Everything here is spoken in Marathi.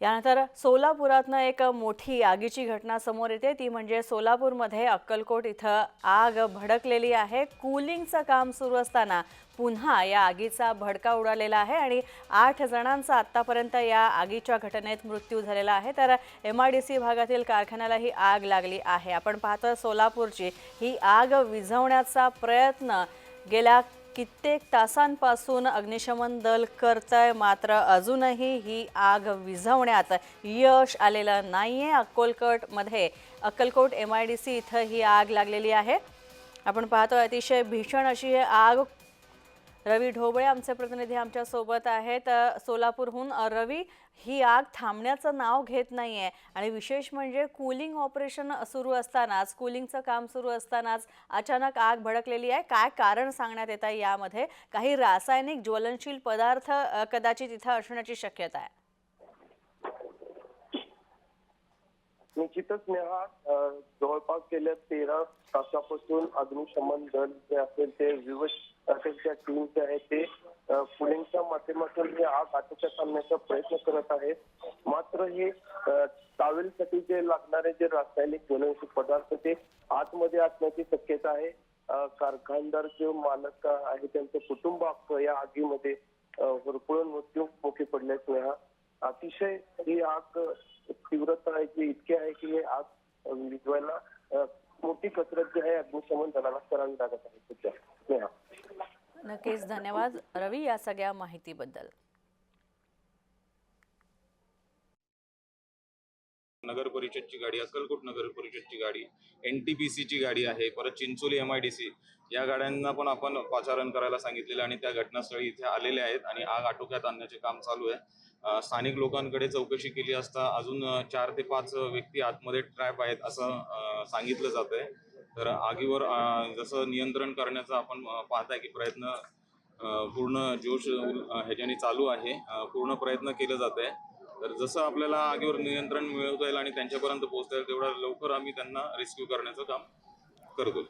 यानंतर सोलापुरातनं एक मोठी आगीची घटना समोर येते. ती म्हणजे सोलापूरमध्ये अक्कलकोट इथं आग भडकलेली आहे. कूलिंगचं काम सुरू असताना पुन्हा या आगीचा भडका उडालेला आहे आणि आठ जणांचा आत्तापर्यंत या आगीच्या घटनेत मृत्यू झालेला आहे. तर एम आय डी सी भागातील कारखान्याला ही आग लागली आहे. आपण पाहतोय सोलापूरची ही आग विझवण्याचा प्रयत्न गेल्या कित्येक तासांपासून अग्निशमन दल करतंय मात्र अजूनही ही आग विझवण्यात यश आलेलं नाही आहे अक्कोलकटमध्ये. Akkalkot M I D C इथं ही आग लागलेली आहे. आपण पाहतोय अतिशय भीषण अशी ही आग रवी ढोबळे आमचे प्रतिनिधी आमच्यासोबत आहेत सोलापूरहून रवी ही आग थांबण्याचं नाव घेत नाही आहे आणि विशेष म्हणजे कूलिंग ऑपरेशन सुरू असतानाच कूलिंगचं काम सुरू असतानाच अचानक आग भडकलेली आहे. काय कारण सांगण्यात येत आहे यामध्ये? काही रासायनिक ज्वलनशील पदार्थ कदाचित इथं असण्याची शक्यता आहे. निश्चितच नेहा जवळपास गेल्या तेरा तासापासून अग्निशमन दल जे असेल ते विविध प्रकारच्या टीम जे आहेत ते पुलिंगच्या माध्यमातून हे आग आटोक्यात आणण्याचा प्रयत्न करत आहेत. मात्र हे अ, टावेलसाठी जे लागणारे जे रासायनिक ज्वलनशील पदार्थ ते आतमध्ये असण्याची शक्यता आहे. कारखानदार जे मालक आहे त्यांचं कुटुंब या आगीमध्ये अ, होरपळून मृत्यू मुखी पडल्यास नेहा. अतिशय ही आग तीव्रता आहे की इतकी आहे की हे आग विजवायला मोठी कसरत जी आहे अग्निशमन दलाला करावी लागत आहे. सध्या नक्कीच. धन्यवाद. रवी या सगळ्या माहितीबद्दल. नगर परिषदची गाडी अक्कलकोट नगर परिषदची गाडी एन टी पी सीची गाडी आहे परत Chincholi M I D C या गाड्यांना पण आपण पाचारण करायला सांगितलेलं आणि त्या घटनास्थळी इथे आलेल्या आहेत आणि आग आटोक्यात आणण्याचे काम चालू आहे. स्थानिक लोकांकडे चौकशी केली असता अजून चार ते पाच व्यक्ती आतमध्ये ट्रॅप आहेत असं सांगितलं जात आहे. तर आगीवर जसं नियंत्रण करण्याचा आपण पाहताय की प्रयत्न पूर्ण जोश ह्याच्याने चालू आहे. पूर्ण प्रयत्न केला जात आहे. तर जसं आपल्याला आगीवर नियंत्रण मिळवता येईल आणि त्यांच्यापर्यंत पोहोचता येईल तेवढा लवकर आम्ही त्यांना रेस्क्यू करण्याचं काम करतो.